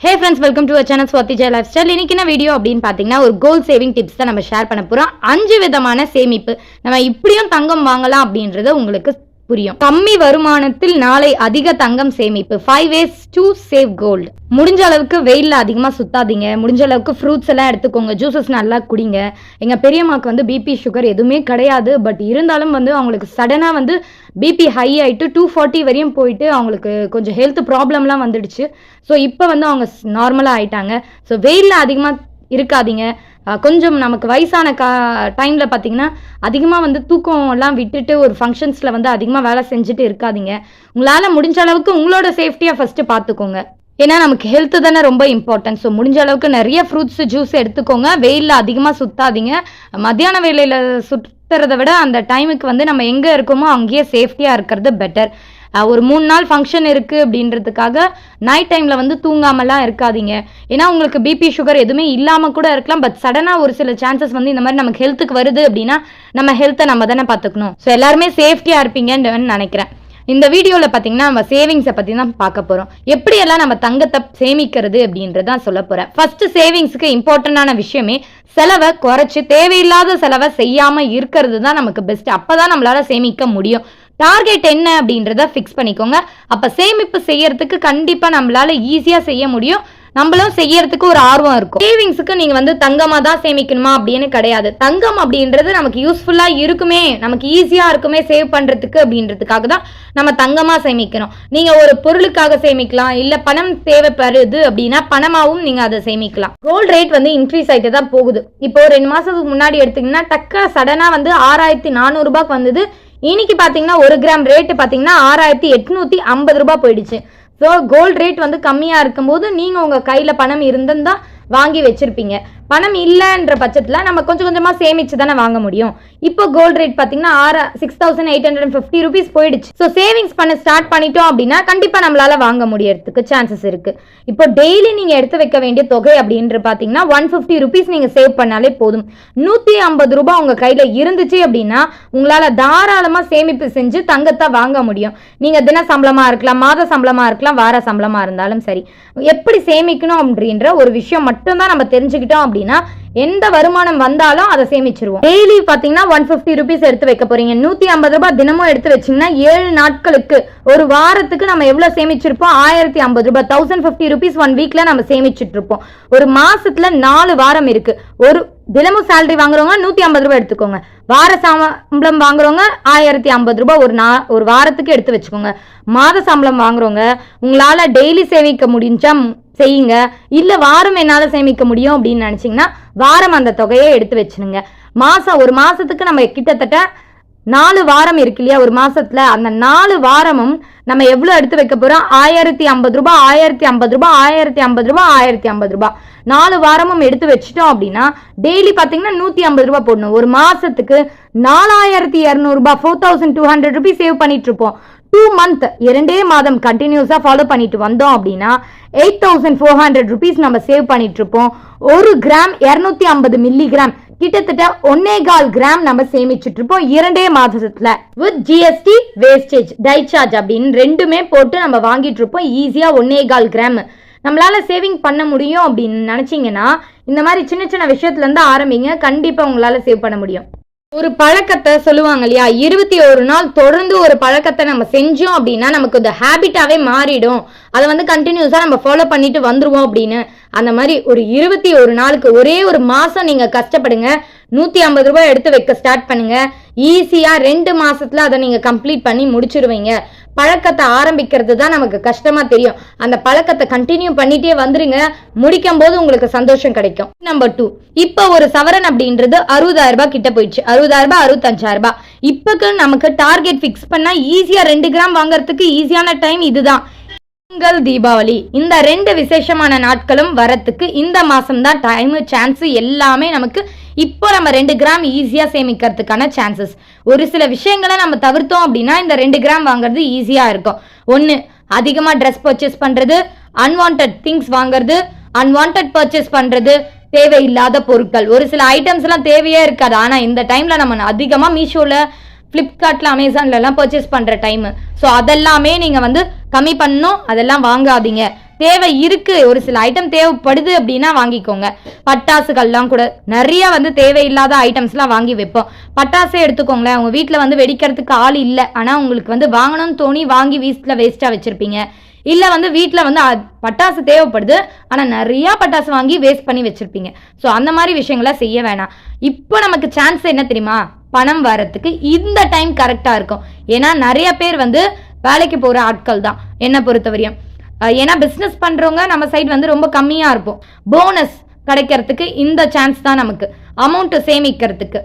Hey friends welcome to channel Swathi Jaya lifestyle இன்னைக்கு என்ன video அப்படின்னு பார்த்தீங்கன்னா ஒரு கோல் சேவிங் டிப்ஸ் தான் நம்ம ஷேர் பண்ண போகிறோம் அஞ்சு விதமான சேமிப்பு. நம்ம இப்படியும் தங்கம் வாங்கலாம் அப்படின்றத உங்களுக்கு புரியும். கம்மி வருமானத்தில் நாளை அதிக தங்கம் சேமிப்பு. Five ways to save gold முடிஞ்ச அளவுக்கு வெயிலில் அதிகமாக சுத்தாதீங்க. முடிஞ்ச அளவுக்கு ஃப்ரூட்ஸ் எல்லாம் எடுத்துக்கோங்க. ஜூசஸ் நல்லா குடிங்க. எங்கள் பெரியம்மாவுக்கு வந்து பிபி சுகர் எதுவுமே கிடையாது. பட் இருந்தாலும் வந்து அவங்களுக்கு சடனாக வந்து பிபி ஹை ஆகிட்டு டூ ஃபார்ட்டி வரையும் போயிட்டு அவங்களுக்கு கொஞ்சம் ஹெல்த் ப்ராப்ளம்லாம் வந்துடுச்சு. ஸோ இப்போ வந்து அவங்க நார்மலாக ஆயிட்டாங்க. ஸோ வெயிலில் அதிகமாக இருக்காதீங்க. கொஞ்சம் நமக்கு வயசான கா டைமில் பார்த்தீங்கன்னா அதிகமாக வந்து தூக்கம் எல்லாம் விட்டுட்டு ஒரு ஃபங்க்ஷன்ஸில் வந்து அதிகமாக வேலை செஞ்சுட்டு இருக்காதீங்க. உங்களால் முடிஞ்ச அளவுக்கு உங்களோட சேஃப்டியாக ஃபஸ்ட்டு பார்த்துக்கோங்க ஏன்னா நமக்கு ஹெல்த்து தானே ரொம்ப இம்பார்ட்டன்ட் ஸோ முடிஞ்ச அளவுக்கு நிறைய ஃப்ரூட்ஸ் ஜூஸ் எடுத்துக்கோங்க. வெயிலில் அதிகமாக சுத்தாதீங்க. மத்தியான வேலையில் சுற்றுறதை விட அந்த டைமுக்கு வந்து நம்ம எங்கே இருக்கோமோ அங்கேயே சேஃப்டியாக இருக்கிறது பெட்டர் ஒரு மூணு நாள் ஃபங்க்ஷன் இருக்குது அப்படின்றதுக்காக நைட் டைமில் வந்து தூங்காமலாம் இருக்காதீங்க. ஏன்னா உங்களுக்கு பிபி சுகர் எதுவுமே இல்லாமல் கூட இருக்கலாம். பட் சடனாக ஒரு சில சான்சஸ் வந்து இந்த மாதிரி நமக்கு ஹெல்த்துக்கு வருது அப்படின்னா நம்ம ஹெல்த்தை நம்ம தானே பார்த்துக்கணும். ஸோ எல்லாருமே சேஃப்டியாக இருப்பீங்கன்னு நினைக்கிறேன். இந்த வீடியோவில் பார்த்தீங்கன்னா நம்ம சேவிங்ஸை பற்றி தான் பார்க்க போகிறோம் எப்படியெல்லாம் நம்ம தங்கத்தை சேமிக்கிறது அப்படின்றதான் சொல்ல போகிறேன் ஃபர்ஸ்ட் சேவிங்ஸுக்கு இம்பார்ட்டண்டான விஷயமே செலவை குறைச்சி தேவையில்லாத செலவை செய்யாமல் இருக்கிறது தான் நமக்கு பெஸ்ட் அப்போ தான் நம்மளால் சேமிக்க முடியும். டார்கெட் என்ன அப்படின்றத ஃபிக்ஸ் பண்ணிக்கோங்க. அப்போ சேமிப்பு செய்யறதுக்கு கண்டிப்பாக நம்மளால ஈஸியாக செய்ய முடியும். நம்மளும் செய்யறதுக்கு ஒரு ஆர்வம் இருக்கும். சேவிங்ஸுக்கு நீங்க வந்து தங்கமா தான் சேமிக்கணுமா அப்படின்னு கிடையாது. தங்கம் அப்படின்றது நமக்கு யூஸ்ஃபுல்லா இருக்குமே நமக்கு ஈஸியா இருக்குமே சேவ் பண்றதுக்கு அப்படின்றதுக்காக தான் நம்ம தங்கமா சேமிக்கணும். நீங்க ஒரு பொருளுக்காக சேமிக்கலாம் இல்ல பணம் தேவைப்படுது அப்படின்னா பணமாவும் நீங்க அதை சேமிக்கலாம். கோல்ட் ரேட் வந்து இன்க்ரீஸ் ஆயிட்டு தான் போகுது. இப்போ ரெண்டு மாசத்துக்கு முன்னாடி எடுத்தீங்கன்னா டக்கா சடனா வந்து ஆறாயிரத்தி நானூறு ரூபாய்க்கு வந்தது. இன்னைக்கு பார்த்தீங்கன்னா ஒரு கிராம் ரேட்டு பார்த்தீங்கன்னா ஆறாயிரத்தி எட்நூத்தி ஐம்பது ரூபாய் போயிடுச்சு. ஸோ கோல்ட் ரேட் வந்து கம்மியாக இருக்கும்போது நீங்கள் உங்கள் கையில் பணம் இருந்திருந்தா வாங்கி வச்சிருப்பீங்க. பணம் இல்லைன்ற பட்சத்தில் நம்ம கொஞ்சம் கொஞ்சமாக சேமிச்சு தானே வாங்க முடியும். இப்போ கோல்டு ரேட் பார்த்தீங்கன்னா ஆறு six thousand eight hundred fifty rupees போயிடுச்சு. ஸோ சேவிங்ஸ் பண்ண ஸ்டார்ட் பண்ணிட்டோம் அப்படின்னா கண்டிப்பாக நம்மளால வாங்க முடியறதுக்கு சான்சஸ் இருக்கு. இப்போ டெய்லி நீங்கள் எடுத்து வைக்க வேண்டிய தொகை அப்படின்ற பார்த்தீங்கன்னா ஒன் ஃபிஃப்டி ருபீஸ் நீங்கள் சேவ் பண்ணாலே போதும். நூற்றி ஐம்பது ரூபாய் உங்கள் கையில் இருந்துச்சு அப்படின்னா உங்களால் தாராளமாக சேமிப்பு செஞ்சு தங்கத்தை வாங்க முடியும். நீங்கள் தின சம்பளமாக இருக்கலாம் மாத சம்பளமாக இருக்கலாம் வார சம்பளமாக இருந்தாலும் சரி. எப்படி சேமிக்கணும் அப்படின்ற ஒரு விஷயம் மட்டும்தான் நம்ம தெரிஞ்சுக்கிட்டோம் அப்படின்னா எந்த வருமானம் வந்தாலும் அதை சேமிச்சிருவோம். டெய்லி பாத்தீங்கன்னா ஒன் பிப்டி ருபீஸ் எடுத்து வைக்க போறீங்க. நூத்தி ஐம்பது ரூபாய் தினமும் எடுத்து வச்சீங்கன்னா ஏழு நாட்களுக்கு ஒரு வாரத்துக்கு நம்ம எவ்வளவு சேமிச்சிருப்போம்? ஆயிரத்தி ஐம்பது ரூபாய். தௌசண்ட் பிப்டி ருபீஸ் ஒன் வீக்ல நம்ம சேமிச்சிட்டு இருப்போம் ஒரு மாசத்துல நாலு வாரம் இருக்கு. ஒரு தினமும் சேலரி வாங்குறவங்க நூத்தி ஐம்பது ரூபாய் எடுத்துக்கோங்க. வார சம்பளம் வாங்குறவங்க ஆயிரத்தி ஐம்பது ரூபாய் ஒரு நா ஒரு வாரத்துக்கு எடுத்து வச்சுக்கோங்க. மாத சம்பளம் வாங்குறவங்க உங்களால டெய்லி சேமிக்க முடிஞ்சா செய்யுங்க. இல்ல வாரம் என்னால சேமிக்க முடியும் அப்படின்னு நினைச்சீங்கன்னா வாரம் அந்த தொகையை எடுத்து வச்சுனுங்க மாசம் ஒரு மாசத்துக்கு நம்ம கிட்டத்தட்ட நாலு வாரம் இருக்கு இல்லையா? ஒரு மாசத்துல அந்த நாலு வாரமும் நம்ம எவ்வளவு எடுத்து வைக்க போறோம்? ஆயிரத்தி ஐம்பது ரூபாய் ஆயிரத்தி ஐம்பது ரூபாய் ஆயிரத்தி ஐம்பது ரூபாய் ஆயிரத்தி ஐம்பது ரூபாய். நாலு வாரமும் எடுத்து வச்சிட்டோம் அப்படின்னா டெய்லி பாத்தீங்கன்னா நூத்தி ஐம்பது ரூபாய் போடணும். ஒரு மாசத்துக்கு நாலாயிரத்தி இரநூறுபா ரூபாய் four thousand two hundred rupees save பண்ணிட்டு இருப்போம். டூ மந்த் இரண்டே மாதம் கண்டினியூஸாக ஃபாலோ பண்ணிட்டு வந்தோம் அப்படின்னா eight thousand four hundred rupees நம்ம சேவ் பண்ணிட்டு இருப்போம் ஒரு கிராம் இரநூத்தி ஐம்பது மில்லி கிராம் கிட்டத்தட்ட ஒன்னே கால் கிராம் நம்ம சேமிச்சுட்டு இருப்போம் இரண்டே மாதத்துல. With GST wastage die charge அப்படின்னு ரெண்டுமே போட்டு நம்ம வாங்கிட்டு இருப்போம் ஈஸியா ஒன்னே கால் கிராம் நம்மளால சேவிங் பண்ண முடியும் அப்படின்னு நினைச்சீங்கன்னா இந்த மாதிரி சின்ன சின்ன விஷயத்துல இருந்து ஆரம்பிங்க. கண்டிப்பா உங்களால சேவ் பண்ண முடியும். ஒரு பழக்கத்தை சொல்லுவாங்க இல்லையா? இருபத்தி ஒரு நாள் தொடர்ந்து ஒரு பழக்கத்தை நம்ம செஞ்சோம் அப்படின்னா நமக்கு இந்த ஹேபிட்டாவே மாறிடும். அதை வந்து கண்டினியூஸா நம்ம ஃபாலோ பண்ணிட்டு வந்துருவோம் அப்படின்னு. அந்த மாதிரி ஒரு இருபத்தி ஒரு நாளுக்கு ஒரே ஒரு மாசம் நீங்க கஷ்டப்படுங்க. நூத்தி ஐம்பது ரூபாய் எடுத்து வைக்க ஸ்டார்ட் பண்ணுங்க. ஈஸியா ரெண்டு மாசத்துல அதை நீங்க கம்ப்ளீட் பண்ணி முடிச்சிருவீங்க. பழக்கத்தை ஆரம்பிக்கிறது தான் நமக்கு கஷ்டமா தெரியும். அந்த பழக்கத்தை கண்டினியூ பண்ணிட்டே வந்துருங்க. முடிக்கும் போது உங்களுக்கு சந்தோஷம் கிடைக்கும். நம்பர் டூ இப்போ ஒரு சவரன் அப்படின்றது அறுபதாயிரம் ரூபாய் கிட்ட போயிடுச்சு. அறுபதாயிரம் ரூபாய் அறுபத்தஞ்சாயிரம் ரூபாய். இப்போக்கு நமக்கு டார்கெட் ஃபிக்ஸ் பண்ணா ஈஸியா ரெண்டு கிராம் வாங்குறதுக்கு ஈஸியான டைம் இதுதான். பொங்கல் தீபாவளி. இந்த ரெண்டு விசேஷமான நாட்களும் வரத்துக்கு இந்த மாசம் தான் டைம் சான்ஸ் எல்லாமே நமக்கு இப்போ நம்ம ரெண்டு கிராம் ஈஸியா சேமிக்கிறதுக்கான சான்சஸ் ஒரு சில விஷயங்களை நம்ம தவிர்த்தோம் அப்படின்னா இந்த ரெண்டு கிராம் வாங்குறது ஈஸியா இருக்கும். ஒன்னு அதிகமா ட்ரெஸ் பர்ச்சேஸ் பண்றது அன்வான்ட் திங்ஸ் வாங்குறது அன்வான்ட் பர்ச்சேஸ் பண்றது தேவையில்லாத பொருட்கள். ஒரு சில ஐட்டம்ஸ் எல்லாம் தேவையே இருக்காது. ஆனா இந்த டைம்ல நம்ம அதிகமா மீஷோல ஃப்ளிப்கார்ட்ல அமேசான்ல எல்லாம் பர்ச்சேஸ் பண்ற டைம் ஸோ அதெல்லாமே நீங்க வந்து கம்மி பண்ணணும். அதெல்லாம் வாங்காதீங்க. தேவை இருக்கு. ஒரு சில ஐட்டம் தேவைப்படுது அப்படின்னா வாங்கிக்கோங்க. பட்டாசுகள்லாம் கூட நிறைய வந்து தேவையில்லாத ஐட்டம்ஸ்லாம் வாங்கி வைப்போம். பட்டாசே எடுத்துக்கோங்களேன். உங்க வீட்டில் வந்து வெடிக்கிறதுக்கு ஆள் இல்லை. ஆனால் உங்களுக்கு வந்து வாங்கணும்னு தோணி வாங்கி வீட்டில் வேஸ்ட்டாக வச்சிருப்பீங்க. இல்லை வந்து வீட்டில் வந்து அ- பட்டாசு தேவைப்படுது. ஆனால் நிறையா பட்டாசு வாங்கி வேஸ்ட் பண்ணி வச்சிருப்பீங்க. ஸோ அந்த மாதிரி விஷயங்களை செய்ய வேணாம். இப்போ நமக்கு சான்ஸ் என்ன தெரியுமா? பணம் வரத்துக்கு இந்த டைம் கரெக்டாக இருக்கும். ஏன்னா நிறைய பேர் வந்து வேலைக்கு போகிற ஆட்கள் தான் என்னை பொறுத்தவரையும். ஏன்னா பிஸ்னஸ் பண்ணுறவங்க நம்ம சைடு வந்து ரொம்ப கம்மியாக இருப்போம். போனஸ் கிடைக்கிறதுக்கு இந்த சான்ஸ் தான் நமக்கு. அமௌண்ட்டு சேமிக்கிறதுக்கு.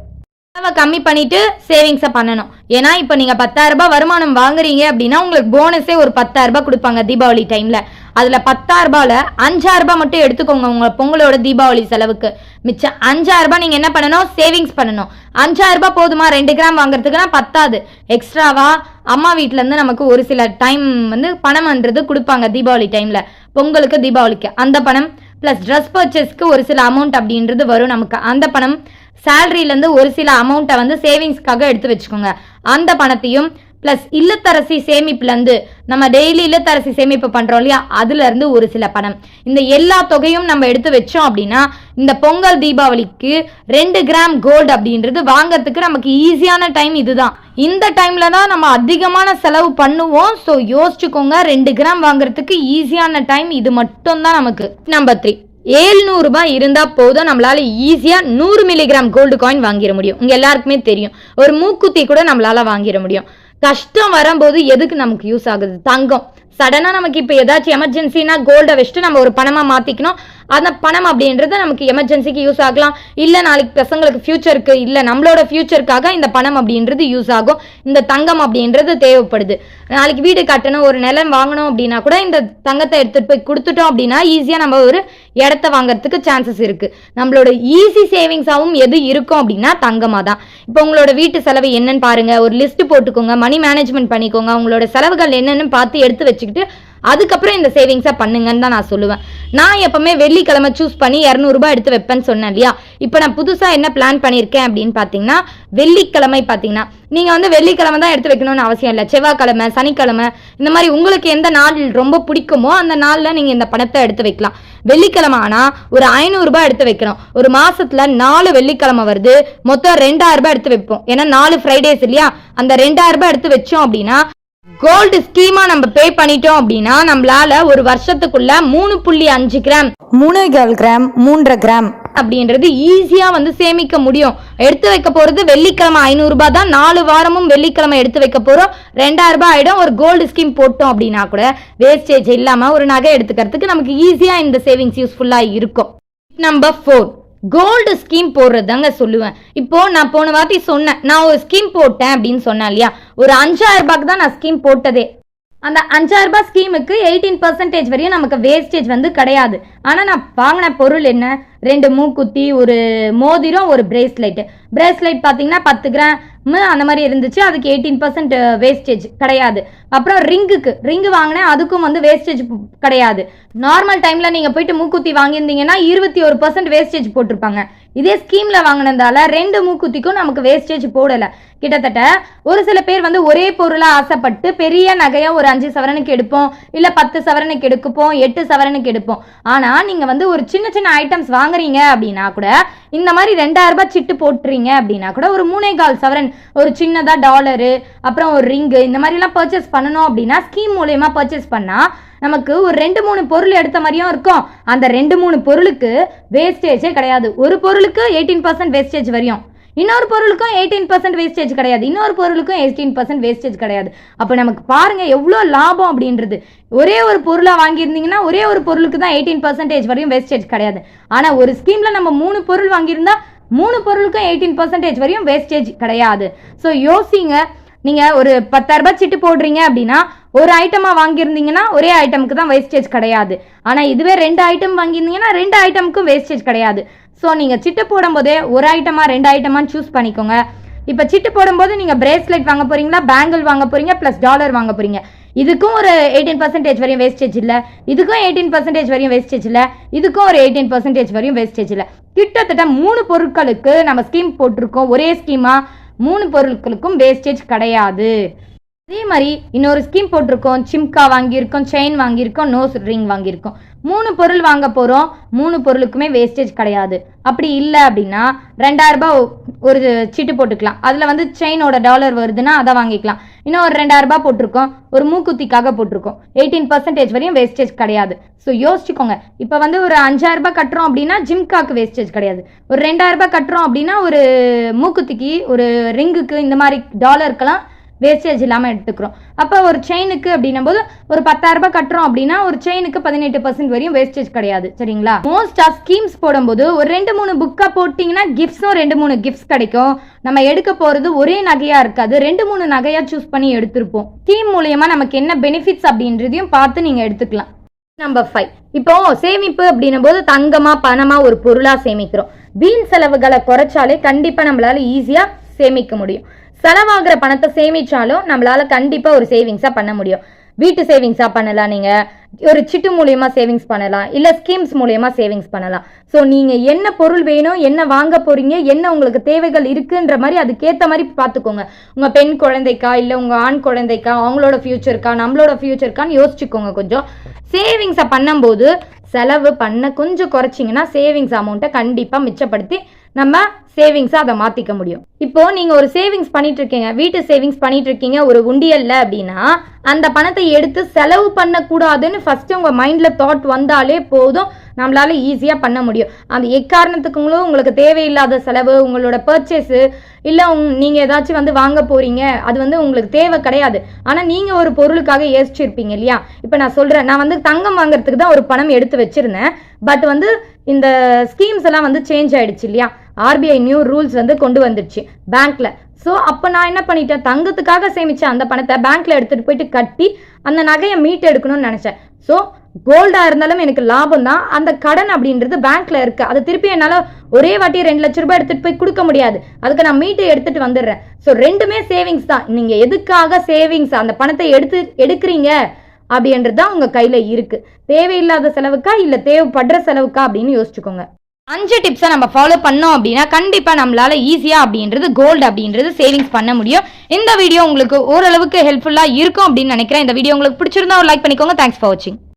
செலவை கம்மி பண்ணிட்டு சேவிங்ஸை பண்ணணும். ஏன்னா இப்போ நீங்கள் பத்தாயிரம் ரூபாய் வருமானம் வாங்குறீங்க அப்படின்னா உங்களுக்கு போனஸே ஒரு பத்தாயிரம் ரூபாய் கொடுப்பாங்க தீபாவளி டைமில் அதில் பத்தாயிரம் ரூபாயில் அஞ்சாயிரம் ரூபாய் மட்டும் எடுத்துக்கோங்க உங்கள் பொங்கலோட தீபாவளி செலவுக்கு. மிச்சம் அஞ்சாயிரம் ரூபாய் நீங்கள் என்ன பண்ணணும்? சேவிங்ஸ் பண்ணணும். அஞ்சாயிரம் ரூபாய் போதுமா? ரெண்டு கிராம் வாங்குறதுக்குன்னா பத்தாது. எக்ஸ்ட்ராவா அம்மா வீட்டிலேருந்து நமக்கு ஒரு சில டைம் வந்து பணம்ன்றது கொடுப்பாங்க தீபாவளி டைமில் பொங்கலுக்கு தீபாவளிக்கு. அந்த பணம் ப்ளஸ் ட்ரெஸ் பர்ச்சேஸ்க்கு ஒரு சில அமௌண்ட் அப்படின்றது வரும் நமக்கு. அந்த பணம் சேலரியிலேருந்து ஒரு சில அமௌண்ட்டை வந்து சேவிங்ஸ்க்காக எடுத்து வச்சுக்கோங்க. அந்த பணத்தையும் ப்ளஸ் இல்லத்தரசி சேமிப்புலேருந்து நம்ம டெய்லி இல்லத்தரசி சேமிப்பு பண்ணுறோம் இல்லையா? அதுலேருந்து ஒரு சில பணம். இந்த எல்லா தொகையும் நம்ம எடுத்து வச்சோம் அப்படின்னா இந்த பொங்கல் தீபாவளிக்கு ரெண்டு கிராம் கோல்டு அப்படின்றது வாங்குறதுக்கு நமக்கு ஈஸியான டைம் இதுதான். இந்த டைமில் தான் நம்ம அதிகமான செலவு பண்ணுவோம். ஸோ யோசிச்சுக்கோங்க ரெண்டு கிராம் வாங்குறதுக்கு ஈஸியான டைம் இது மட்டும் தான் நமக்கு நம்பர் த்ரீ ஏழ்நூறுபா இருந்தால் போதும் நம்மளால ஈஸியாக நூறு மில்லிகிராம் கோல்டு காயின் வாங்கிட முடியும். இங்கே எல்லாருக்குமே தெரியும். ஒரு மூக்குத்தி கூட நம்மளால வாங்கிட முடியும். கஷ்டம் வரும்போது எதுக்கு நமக்கு யூஸ் ஆகுது? தங்கம். சடனாக நமக்கு இப்போ ஏதாச்சும் எமர்ஜென்சினா கோல்டை வச்சுட்டு நம்ம ஒரு பணமாக மாற்றிக்கணும் அந்த பணம் அப்படின்றது நமக்கு எமர்ஜென்சிக்கு யூஸ் ஆகலாம். இல்லை நாளைக்கு பசங்களுக்கு ஃபியூச்சருக்கு இல்லை நம்மளோட ஃபியூச்சருக்காக இந்த பணம் அப்படின்றது யூஸ் ஆகும். இந்த தங்கம் அப்படின்றது தேவைப்படுது. நாளைக்கு வீடு கட்டணும் ஒரு நிலம் வாங்கணும் அப்படின்னா கூட இந்த தங்கத்தை எடுத்துகிட்டு போய் கொடுத்துட்டோம் அப்படின்னா ஈஸியாக நம்ம ஒரு இடத்த வாங்குறதுக்கு சான்சஸ் இருக்குது நம்மளோட ஈஸி சேவிங்ஸாகவும் எது இருக்கும் அப்படின்னா தங்கமாக தான். இப்போ உங்களோட வீட்டு செலவு என்னன்னு பாருங்கள் ஒரு லிஸ்ட்டு போட்டுக்கோங்க. மணி மேனேஜ்மெண்ட் பண்ணிக்கோங்க. உங்களோட செலவுகள் என்னென்னு பார்த்து எடுத்து வச்சுக்கிட்டு அதுக்கப்புறம் இந்த சேவிங்ஸை பண்ணுங்கன்னு தான் நான் சொல்லுவேன். நான் எப்பவுமே வெள்ளிக்கிழமை சூஸ் பண்ணி இரநூறுபா எடுத்து வைப்பேன்னு சொன்னேன் இல்லையா? இப்போ நான் புதுசாக என்ன பிளான் பண்ணியிருக்கேன் அப்படின்னு பார்த்தீங்கன்னா வெள்ளிக்கிழமை பார்த்தீங்கன்னா நீங்கள் வந்து வெள்ளிக்கிழமை தான் எடுத்து வைக்கணும்னு அவசியம் இல்லை. செவ்வாய்க்கிழமை சனிக்கிழமை இந்த மாதிரி உங்களுக்கு எந்த நாள் ரொம்ப பிடிக்குமோ அந்த நாளில் நீங்கள் இந்த பணத்தை எடுத்து வைக்கலாம். வெள்ளிக்கிழமை ஆனால் ஒரு ஐநூறுரூபா எடுத்து வைக்கணும். ஒரு மாதத்தில் நாலு வெள்ளிக்கிழமை வருது மொத்தம் ரெண்டாயிரம் ரூபாய் எடுத்து வைப்போம். ஏன்னா நாலு ஃப்ரைடேஸ் இல்லையா? அந்த ரெண்டாயிரம் ரூபாய் எடுத்து வச்சோம் அப்படின்னா கோல்டு ஸ்கீமா நம்ம பே பண்ணிட்டோம் அப்படின்னா நம்மளால ஒரு வருஷத்துக்குள்ள மூணு புள்ளி அஞ்சு கிராம் மூணேகால் கிராம் மூன்றரை கிராம் அப்படின்றது ஈஸியா வந்து சேமிக்க முடியும். எடுத்து வைக்க போறது வெள்ளிக்கிழமை ஐநூறு ரூபாய் தான். நாலு வாரமும் வெள்ளிக்கிழமை எடுத்து வைக்க போறோம். ரெண்டாயிரம் ரூபாய் ஆயிடும். ஒரு கோல்டு ஸ்கீம் போட்டோம் அப்படின்னா கூட வேஸ்டேஜ் இல்லாம ஒரு நகை எடுத்துக்கிறதுக்கு நமக்கு ஈஸியா இந்த சேவிங்ஸ் யூஸ்ஃபுல்லா இருக்கும். நம்பர் ஃபோர் கோல்டு ஸ்கீம் போடுறது தாங்க சொல்லுவேன். இப்போ நான் போன வாட்டி சொன்னேன். நான் ஒரு ஸ்கீம் போட்டேன் அப்படின்னு சொன்னேன் இல்லையா? ஒரு அஞ்சாயிரம் ரூபாய்க்கு தான் நான் ஸ்கீம் போட்டதே. அந்த அஞ்சாயிரம் ரூபாய் ஸ்கீமுக்கு எயிட்டீன் பர்சன்டேஜ் வரையும் நமக்கு வேஸ்டேஜ் வந்து கிடையாது. ஆனால் நான் வாங்கின பொருள் என்ன? ரெண்டு மூக்குத்தி ஒரு மோதிரம் ஒரு பிரேஸ்லெட் பிரேஸ்லெட் பார்த்தீங்கன்னா பத்து கிராம் அந்த மாதிரி இருந்துச்சு. அதுக்கு எயிட்டீன் பர்சன்ட் வேஸ்டேஜ் கிடையாது. அப்புறம் ரிங்குக்கு ரிங்கு வாங்கினேன். அதுக்கும் வந்து வேஸ்டேஜ் கிடையாது. நார்மல் டைமில் நீங்கள் போயிட்டு மூக்குத்தி வாங்கியிருந்தீங்கன்னா இருபத்தி ஒரு பர்சன்ட் வேஸ்டேஜ் போட்டிருப்பாங்க. இதே ஸ்கீம்ல வாங்கினதால ரெண்டு மூக்குத்திக்கும் நமக்கு வேஸ்டேஜ் போடல. கிட்டத்தட்ட ஒரு சில பேர் வந்து ஒரே பொருளா ஆசைப்பட்டு பெரிய நகையா ஒரு அஞ்சு சவரனுக்கு எடுப்போம். இல்ல பத்து சவரனுக்கு எடுப்போம் எட்டு சவரனுக்கு எடுப்போம். ஆனா நீங்க வந்து ஒரு சின்ன சின்ன ஐட்டம்ஸ் வாங்குறீங்க அப்படின்னா கூட இந்த மாதிரி ரெண்டாயிரம் ரூபாய் சிட்டு போட்டுறீங்க அப்படின்னா கூட ஒரு மூணே கால் சவரன் ஒரு சின்னதா டாலரு அப்புறம் ஒரு ரிங்கு இந்த மாதிரி எல்லாம் பர்ச்சேஸ் பண்ணணும் அப்படின்னா ஸ்கீம் மூலயமா பர்ச்சேஸ் பண்ணா நமக்கு ஒரு ரெண்டு மூணு பொருள் எடுத்த மாதிரியும் இருக்கும். அந்த ரெண்டு மூணு பொருளுக்கு வேஸ்டேஜே கிடையாது. ஒரு பொருளுக்கு எயிட்டீன் பர்சன்ட் வேஸ்டேஜ் வரையும். இன்னொரு பொருளுக்கும் எயிட்டீன் பர்சன்ட் வேஸ்டேஜ் கிடையாது. இன்னொரு பொருளுக்கும் எயிட்டீன் பர்சன்ட் வேஸ்டேஜ் கிடையாது. அப்போ நமக்கு பாருங்கள் எவ்வளோ லாபம் அப்படின்றது. ஒரே ஒரு பொருளாக வாங்கியிருந்தீங்கன்னா ஒரே ஒரு பொருளுக்கு தான் எயிட்டீன் பர்சன்டேஜ் வரையும் வேஸ்டேஜ் கிடையாது. ஆனால் ஒரு ஸ்கீமில் நம்ம மூணு பொருள் வாங்கியிருந்தா மூணு பொருளுக்கும் எயிட்டீன் பர்சன்டேஜ் வரையும் வேஸ்டேஜ் கிடையாது. ஸோ யோசிங்க. நீங்கள் ஒரு பத்தாயிரம் ரூபாய் சிட்டு போடுறீங்க அப்படின்னா ஒரு ஐட்டமாக வாங்கியிருந்தீங்கன்னா ஒரே ஐட்டமுக்கு தான் வேஸ்டேஜ் கிடையாது. ஆனால் இதுவே ரெண்டு ஐட்டம் வாங்கியிருந்தீங்கன்னா ரெண்டு ஐட்டமுக்கும் வேஸ்டேஜ் கிடையாது. ஸோ நீங்கள் சிட்டு போடும்போதே ஒரு ஐட்டமாக ரெண்டு ஐட்டமான்னு சூஸ் பண்ணிக்கோங்க. இப்போ சிட்டு போடும்போது நீங்கள் பிரேஸ்லெட் வாங்க போகிறீங்களா பேங்கிள் வாங்க போகிறீங்க ப்ளஸ் டாலர் வாங்க போகிறீங்க இதுக்கும் ஒரு எயிட்டீன் பர்சன்டேஜ் வரையும் வேஸ்டேஜ் இல்லை. இதுக்கும் எயிட்டீன் பர்சன்டேஜ் வரையும் வேஸ்டேஜ் இல்லை. இதுக்கும் ஒரு எயிட்டீன் பர்சன்டேஜ் வரையும் வேஸ்டேஜ் இல்லை. கிட்டத்தட்ட மூணு பொருட்களுக்கு நம்ம ஸ்கீம் போட்டிருக்கோம். ஒரே ஸ்கீமாக மூணு பொருட்களுக்கும் வேஸ்டேஜ் கிடையாது. அதே மாதிரி இன்னொரு ஸ்கீம் போட்டிருக்கோம். சிம்கா வாங்கியிருக்கோம் செயின் வாங்கியிருக்கோம் நோஸ் ரிங் வாங்கியிருக்கோம். மூணு பொருள் வாங்க போகிறோம் மூணு பொருளுக்குமே வேஸ்டேஜ் கிடையாது. அப்படி இல்லை அப்படின்னா ரெண்டாயிரரூபா ஒரு சீட்டு போட்டுக்கலாம். அதில் வந்து செயினோட டாலர் வருதுன்னா அதை வாங்கிக்கலாம். இன்னும் ஒரு ரெண்டாயிரரூபா போட்டிருக்கோம். ஒரு மூக்குத்திக்காக போட்டிருக்கோம். எயிட்டீன் பர்சன்டேஜ் வரையும் வேஸ்டேஜ் கிடையாது. ஸோ யோசிச்சுக்கோங்க. இப்போ வந்து ஒரு அஞ்சாயிரரூபா கட்டுறோம் அப்படின்னா ஜிம்காக்கு வேஸ்டேஜ் கிடையாது. ஒரு ரெண்டாயிரம் ரூபாய் கட்டுறோம் அப்படின்னா ஒரு மூக்குத்திக்கு ஒரு ரிங்குக்கு இந்த மாதிரி டாலருக்கெல்லாம் வேஸ்டேஜ் இல்லாமல் எடுத்துக்கிறோம். அப்போ ஒரு செயினுக்கு அப்படின்னும் போது ஒரு பத்தாயிரம் ரூபாய் கட்டுறோம் அப்படின்னா ஒரு செயினுக்கு பதினெட்டு பர்சன்ட் வரையும் வேஸ்டேஜ் கிடையாது. சரிங்களா? மோஸ்டா ஸ்கீம்ஸ் போடும்போது ஒரு ரெண்டு மூணு புக்காக போட்டிங்கன்னா கிஃப்ட்ஸும் ரெண்டு மூணு கிஃப்ட்ஸ் கிடைக்கும். நம்ம எடுக்க போகிறது ஒரே நகையாக இருக்காது. ரெண்டு மூணு நகையாக சூஸ் பண்ணி எடுத்திருப்போம். ஸ்கீம் மூலயமா நமக்கு என்ன பெனிஃபிட்ஸ் அப்படின்றதையும் பார்த்து நீங்கள் எடுத்துக்கலாம். நம்பர் ஃபைவ் இப்போ சேமிப்பு அப்படின்னும் போது தங்கமா பணமா ஒரு பொருளா சேமிக்கிறோம். வீண் செலவுகளை குறைச்சாலே கண்டிப்பா நம்மளால ஈஸியா சேமிக்க முடியும். செலவாகிற பணத்தை சேமிச்சாலும் நம்மளால கண்டிப்பா ஒரு சேவிங்ஸா பண்ண முடியும். வீட்டு சேவிங்ஸா பண்ணலாம் நீங்க. ஒரு சிட்டு மூலியமா சேவிங்ஸ் பண்ணலாம். இல்ல ஸ்கீம்ஸ் மூலியமா சேவிங்ஸ் பண்ணலாம். ஸோ நீங்க என்ன பொருள் வேணும் என்ன வாங்க போறீங்க என்ன உங்களுக்கு தேவைகள் இருக்குன்ற மாதிரி அதுக்கேத்த மாதிரி பார்த்துக்கோங்க. உங்க பெண் குழந்தைக்கா இல்ல உங்க ஆண் குழந்தைக்கா அவங்களோட ஃபியூச்சருக்கா நம்மளோட ஃபியூச்சருக்கான்னு யோசிச்சுக்கோங்க கொஞ்சம். சேவிங்ஸை பண்ணும்போது செலவு பண்ண கொஞ்சம் குறைச்சிங்கன்னா சேவிங்ஸ் அமௌண்ட்டை கண்டிப்பாக மிச்சப்படுத்தி நம்ம சேவிங்ஸை அதை மாற்றிக்க முடியும். இப்போ நீங்கள் ஒரு சேவிங்ஸ் பண்ணிட்டு இருக்கீங்க வீட்டு சேவிங்ஸ் பண்ணிட்டு இருக்கீங்க ஒரு உண்டியல்ல அப்படின்னா அந்த பணத்தை எடுத்து செலவு பண்ணக்கூடாதுன்னு ஃபர்ஸ்ட் உங்கள் மைண்டில் தாட் வந்தாலே போதும். நம்மளால ஈஸியாக பண்ண முடியும். அந்த எக்காரணத்துக்குங்களும் உங்களுக்கு தேவையில்லாத செலவு உங்களோட பர்ச்சேஸு இல்லை உங் நீங்கள் ஏதாச்சும் வந்து வாங்க போறீங்க அது வந்து உங்களுக்கு தேவை கிடையாது. ஆனால் நீங்கள் ஒரு பொருளுக்காக யோசிச்சிருப்பீங்க இல்லையா? இப்போ நான் சொல்கிறேன் நான் வந்து தங்கம் வாங்குறதுக்கு தான் ஒரு பணம் எடுத்து வச்சிருந்தேன். பட் வந்து இந்த ஸ்கீம்ஸ் எல்லாம் வந்து சேஞ்ச் ஆயிடுச்சு இல்லையா? ஆர்பிஐ நியூ ரூல்ஸ் வந்து கொண்டு வந்துடுச்சு பேங்க்ல ஸோ அப்போ நான் என்ன பண்ணிட்டேன்? தங்கத்துக்காக சேமிச்ச அந்த பணத்தை பேங்க்ல எடுத்துட்டு போயிட்டு கட்டி அந்த நகையை மீட்டு எடுக்கணும்னு நினைச்சேன் ஸோ கோல்டா இருந்தாலும் எனக்கு லாபம் தான். அந்த கடன் அப்படின்றது பேங்க்ல இருக்கு. அது திருப்பி என்னால ஒரே வாட்டி ரெண்டு லட்ச ரூபாய் எடுத்துட்டு போய் கொடுக்க முடியாது. அதுக்கு நான் மீட்டு எடுத்துட்டு வந்துடுறேன். ஸோ ரெண்டுமே சேவிங்ஸ் தான். நீங்க எதுக்காக சேவிங்ஸ் அந்த பணத்தை எடுத்து எடுக்கிறீங்க? அப்படின்றது தான் உங்க கையில இருக்கு. தேவையில்லாத செலவுக்கா இல்ல தேவைப்படுற செலவுக்கா அப்படின்னு யோசிச்சுக்கோங்க. அஞ்சு டிப்ஸை நம்ம ஃபாலோ பண்ணோம் அப்படின்னா கண்டிப்பாக நம்மளால் ஈஸியாக அப்படின்றது கோல்டு அப்படின்றது சேவிங்ஸ் பண்ண முடியும். இந்த வீடியோ உங்களுக்கு ஓரளவுக்கு ஹெல்ப்ஃபுல்லாக இருக்கும் அப்படின்னு நினைக்கிறேன். இந்த வீடியோ உங்களுக்கு பிடிச்சிருந்தா ஒரு லைக் பண்ணிக்கோங்க. தேங்க்ஸ் ஃபார் வாட்சிங்